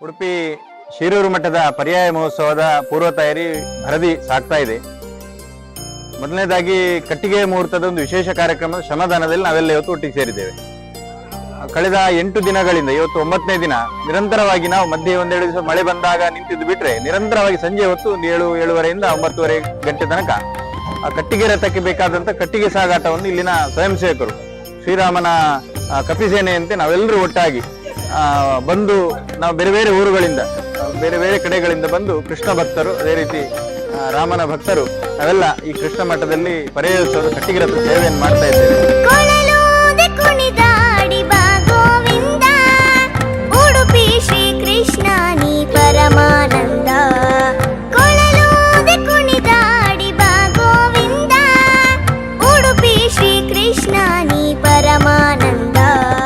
ಉಡುಪಿ ಶಿರೂರು ಮಠದ ಪರ್ಯಾಯ ಮಹೋತ್ಸವದ ಪೂರ್ವ ತಯಾರಿ ಭರದಿ ಸಾಗ್ತಾ ಇದೆ. ಮೊದಲನೇದಾಗಿ ಕಟ್ಟಿಗೆ ಮುಹೂರ್ತದ ಒಂದು ವಿಶೇಷ ಕಾರ್ಯಕ್ರಮ ಶ್ರಮದಾನದಲ್ಲಿ ನಾವೆಲ್ಲ ಇವತ್ತು ಒಟ್ಟಿಗೆ ಸೇರಿದ್ದೇವೆ. ಕಳೆದ ಎಂಟು ದಿನಗಳಿಂದ ಇವತ್ತು ಒಂಬತ್ತನೇ ದಿನ ನಿರಂತರವಾಗಿ ನಾವು ಮಧ್ಯೆ ಒಂದೆರಡು ದಿವಸ ಮಳೆ ಬಂದಾಗ ನಿಂತಿದ್ದು ಬಿಟ್ರೆ ನಿರಂತರವಾಗಿ ಸಂಜೆ ಹೊತ್ತು ಏಳು, ಏಳುವರೆಯಿಂದ ಒಂಬತ್ತುವರೆ ಗಂಟೆ ತನಕ ಆ ಕಟ್ಟಿಗೆ ರಥಕ್ಕೆ ಬೇಕಾದಂಥ ಕಟ್ಟಿಗೆ ಸಾಗಾಟವನ್ನು ಇಲ್ಲಿನ ಸ್ವಯಂ ಸೇವಕರು ಶ್ರೀರಾಮನ ಕಪಿಸೇನೆಯಂತೆ ನಾವೆಲ್ಲರೂ ಒಟ್ಟಾಗಿ ಬಂದು ನಾವು ಬೇರೆ ಬೇರೆ ಊರುಗಳಿಂದ ಬೇರೆ ಬೇರೆ ಕಡೆಗಳಿಂದ ಬಂದು ಕೃಷ್ಣ ಭಕ್ತರು ಅದೇ ರೀತಿ ರಾಮನ ಭಕ್ತರು ಅವೆಲ್ಲ ಈ ಕೃಷ್ಣ ಮಠದಲ್ಲಿ ಪರ್ಯಾಯೋತ್ಸವದ ಕಟ್ಟಿಗಿರದ ಸೇವೆಯನ್ನು ಮಾಡ್ತಾ ಇದ್ದೇವೆ.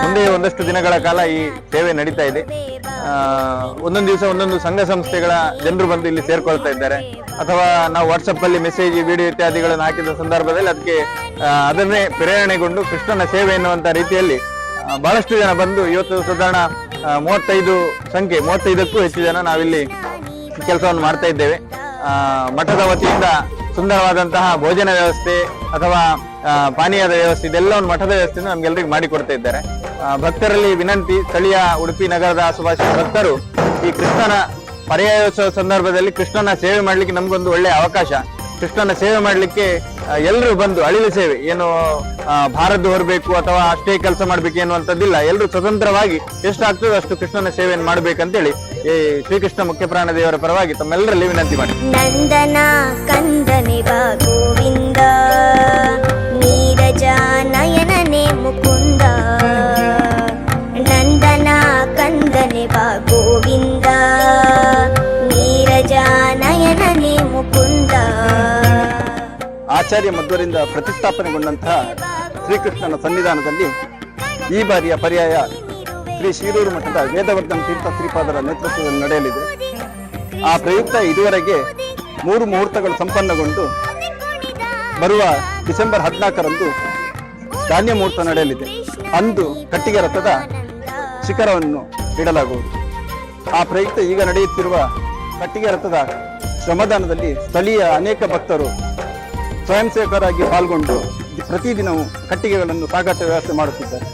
ಮುಂದೆ ಒಂದಷ್ಟು ದಿನಗಳ ಕಾಲ ಈ ಸೇವೆ ನಡೀತಾ ಇದೆ. ಒಂದೊಂದು ದಿವಸ ಒಂದೊಂದು ಸಂಘ ಸಂಸ್ಥೆಗಳ ಜನರು ಬಂದು ಇಲ್ಲಿ ಸೇರ್ಕೊಳ್ತಾ ಇದ್ದಾರೆ. ಅಥವಾ ನಾವು ವಾಟ್ಸಪ್ ಅಲ್ಲಿ ಮೆಸೇಜ್ ವಿಡಿಯೋ ಇತ್ಯಾದಿಗಳನ್ನು ಹಾಕಿದ ಸಂದರ್ಭದಲ್ಲಿ ಅದಕ್ಕೆ ಅದನ್ನೇ ಪ್ರೇರಣೆಗೊಂಡು ಕೃಷ್ಣನ ಸೇವೆ ಎನ್ನುವಂತ ರೀತಿಯಲ್ಲಿ ಬಹಳಷ್ಟು ಜನ ಬಂದು ಇವತ್ತು ಸಾಧಾರಣ ಮೂವತ್ತೈದು ಸಂಖ್ಯೆ, ಮೂವತ್ತೈದಕ್ಕೂ ಹೆಚ್ಚು ಜನ ನಾವಿಲ್ಲಿ ಕೆಲಸವನ್ನು ಮಾಡ್ತಾ ಇದ್ದೇವೆ. ಮಠದ ವತಿಯಿಂದ ಸುಂದರವಾದಂತಹ ಭೋಜನ ವ್ಯವಸ್ಥೆ ಅಥವಾ ಪಾನೀಯದ ವ್ಯವಸ್ಥೆ, ಇದೆಲ್ಲವನ್ನು ಮಠದ ವ್ಯವಸ್ಥೆಯನ್ನು ನಮ್ಗೆಲ್ಲರಿಗೂ ಮಾಡಿಕೊಡ್ತಾ ಇದ್ದಾರೆ. ಭಕ್ತರಲ್ಲಿ ವಿನಂತಿ, ಸ್ಥಳೀಯ ಉಡುಪಿ ನಗರದ ಆಸುಪಾಸಿನ ಭಕ್ತರು ಈ ಕೃಷ್ಣನ ಪರ್ಯಾಯೋತ್ಸವ ಸಂದರ್ಭದಲ್ಲಿ ಕೃಷ್ಣನ ಸೇವೆ ಮಾಡಲಿಕ್ಕೆ ನಮಗೊಂದು ಒಳ್ಳೆ ಅವಕಾಶ. ಕೃಷ್ಣನ ಸೇವೆ ಮಾಡಲಿಕ್ಕೆ ಎಲ್ಲರೂ ಬಂದು ಅಳಿಲು ಸೇವೆ, ಏನು ಭಾರದ್ದು ಹೊರಬೇಕು ಅಥವಾ ಅಷ್ಟೇ ಕೆಲಸ ಮಾಡಬೇಕು ಎನ್ನುವಂಥದ್ದಿಲ್ಲ. ಎಲ್ಲರೂ ಸ್ವತಂತ್ರವಾಗಿ ಎಷ್ಟು ಆಗ್ತದೋ ಅಷ್ಟು ಕೃಷ್ಣನ ಸೇವೆಯನ್ನು ಮಾಡಬೇಕಂತೇಳಿ ಈ ಶ್ರೀಕೃಷ್ಣ ಮುಖ್ಯ ಪ್ರಾಣ ದೇವರ ಪರವಾಗಿ ತಮ್ಮೆಲ್ಲರಲ್ಲಿ ವಿನಂತಿ ಮಾಡಿ. ನಂದನ ಕಂದನೆ ಗೋವಿಂದ. ಆಚಾರ್ಯ ಮಧ್ವರಿಂದ ಪ್ರತಿಷ್ಠಾಪನೆಗೊಂಡಂತಹ ಶ್ರೀಕೃಷ್ಣನ ಸನ್ನಿಧಾನದಲ್ಲಿ ಈ ಬಾರಿಯ ಪರ್ಯಾಯ ಶ್ರೀ ಶಿರೂರು ಮಠದ ವೇದವರ್ಧನ ತೀರ್ಥ ಶ್ರೀಪಾದರ ನೇತೃತ್ವದಲ್ಲಿ ನಡೆಯಲಿದೆ. ಆ ಪ್ರಯುಕ್ತ ಇದುವರೆಗೆ ಮೂರು ಮುಹೂರ್ತಗಳು ಸಂಪನ್ನಗೊಂಡು ಬರುವ ಡಿಸೆಂಬರ್ ಹದಿನಾಲ್ಕರಂದು ಧಾನ್ಯ ಮುಹೂರ್ತ ನಡೆಯಲಿದೆ. ಅಂದು ಕಟ್ಟಿಗೆ ರಥದ ಶಿಖರವನ್ನು ಇಡಲಾಗುವುದು. ಆ ಪ್ರಯುಕ್ತ ಈಗ ನಡೆಯುತ್ತಿರುವ ಕಟ್ಟಿಗೆ ರಥದ ಶ್ರಮದಾನದಲ್ಲಿ ಸ್ಥಳೀಯ ಅನೇಕ ಭಕ್ತರು ಸ್ವಯಂ ಸೇವಕರಾಗಿ ಪಾಲ್ಗೊಂಡು ಪ್ರತಿದಿನವೂ ಕಟ್ಟಿಗೆಗಳನ್ನು ಸಾಗಾಟ ವ್ಯವಸ್ಥೆ ಮಾಡುತ್ತಿದ್ದಾರೆ.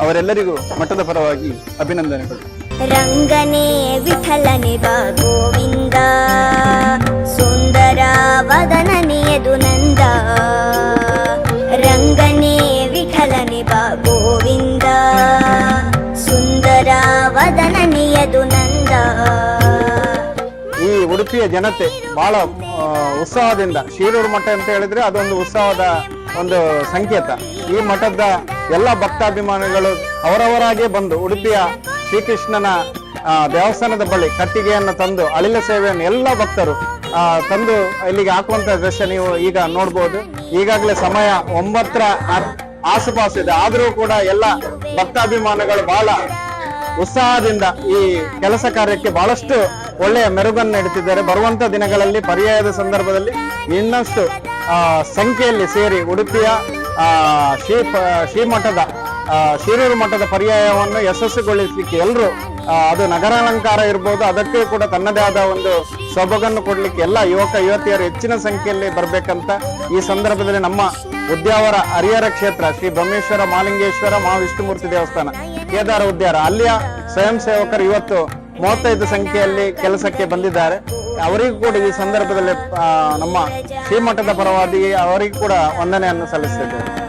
ಅವರೆಲ್ಲರಿಗೂ ಮಠದ ಪರವಾಗಿ ಅಭಿನಂದನೆಗಳು. ರಂಗನೇ ವಿಠಲನೆ ಬಾ ಗೋವಿಂದ. ಉಡುಪಿಯ ಜನತೆ ಬಹಳ ಉತ್ಸಾಹದಿಂದ, ಶಿರೂರು ಮಠ ಅಂತ ಹೇಳಿದ್ರೆ ಅದೊಂದು ಉತ್ಸವದ ಒಂದು ಸಂಕೇತ. ಈ ಮಠದ ಎಲ್ಲ ಭಕ್ತಾಭಿಮಾನಿಗಳು ಅವರವರಾಗೆ ಬಂದು ಉಡುಪಿಯ ಶ್ರೀಕೃಷ್ಣನ ದೇವಸ್ಥಾನದ ಬಳಿ ಕಟ್ಟಿಗೆಯನ್ನು ತಂದು, ಅಳಿಲ ಸೇವೆಯನ್ನು ಎಲ್ಲ ಭಕ್ತರು ತಂದು ಇಲ್ಲಿಗೆ ಹಾಕುವಂತ ದೃಶ್ಯ ನೀವು ಈಗ ನೋಡ್ಬೋದು. ಈಗಾಗಲೇ ಸಮಯ ಒಂಬತ್ತರ ಆಸುಪಾಸು ಇದೆ. ಆದರೂ ಕೂಡ ಎಲ್ಲ ಭಕ್ತಾಭಿಮಾನಗಳು ಬಹಳ ಉತ್ಸಾಹದಿಂದ ಈ ಕೆಲಸ ಕಾರ್ಯಕ್ಕೆ ಬಹಳಷ್ಟು ಒಳ್ಳೆಯ ಮೆರುಗನ್ನು ನೀಡುತ್ತಿದ್ದಾರೆ ಬರುವಂತ ದಿನಗಳಲ್ಲಿ ಪರ್ಯಾಯದ ಸಂದರ್ಭದಲ್ಲಿ ಇನ್ನಷ್ಟು ಸಂಖ್ಯೆಯಲ್ಲಿ ಸೇರಿ ಉಡುಪಿಯ ಶ್ರೀ ಶ್ರೀಮಠದ ಶಿರೂರು ಮಠದ ಪರ್ಯಾಯವನ್ನು ಯಶಸ್ಸುಗೊಳಿಸಲಿಕ್ಕೆ ಎಲ್ಲರೂ ಅದು ನಗರಾಲಂಕಾರ ಇರ್ಬೋದು, ಅದಕ್ಕೆ ಕೂಡ ತನ್ನದೇ ಆದ ಒಂದು ಸೊಬಗನ್ನು ಕೊಡಲಿಕ್ಕೆ ಎಲ್ಲ ಯುವಕ, ಯುವತಿಯರು ಹೆಚ್ಚಿನ ಸಂಖ್ಯೆಯಲ್ಲಿ ಬರಬೇಕಂತ ಈ ಸಂದರ್ಭದಲ್ಲಿ ನಮ್ಮ ಉದ್ಯಾವರ ಹರಿಹರ ಕ್ಷೇತ್ರ ಶ್ರೀ ಬ್ರಹ್ಮೇಶ್ವರ ಮಾಲಿಂಗೇಶ್ವರ ಮಹಾವಿಷ್ಣುಮೂರ್ತಿ ದೇವಸ್ಥಾನ. ಕೇದಾರ ಉದ್ಯಾರ. ಅಲ್ಲಿಯ ಸ್ವಯಂ ಸೇವಕರು ಇವತ್ತು ಮೂವತ್ತೈದು ಸಂಖ್ಯೆಯಲ್ಲಿ ಕೆಲಸಕ್ಕೆ ಬಂದಿದ್ದಾರೆ. ಅವರಿಗೂ ಕೂಡ ಈ ಸಂದರ್ಭದಲ್ಲಿ ನಮ್ಮ ಶ್ರೀಮಠದ ಪರವಾಗಿ ಅವರಿಗೂ ಕೂಡ ವಂದನೆಯನ್ನು ಸಲ್ಲಿಸುತ್ತಿದ್ದೇವೆ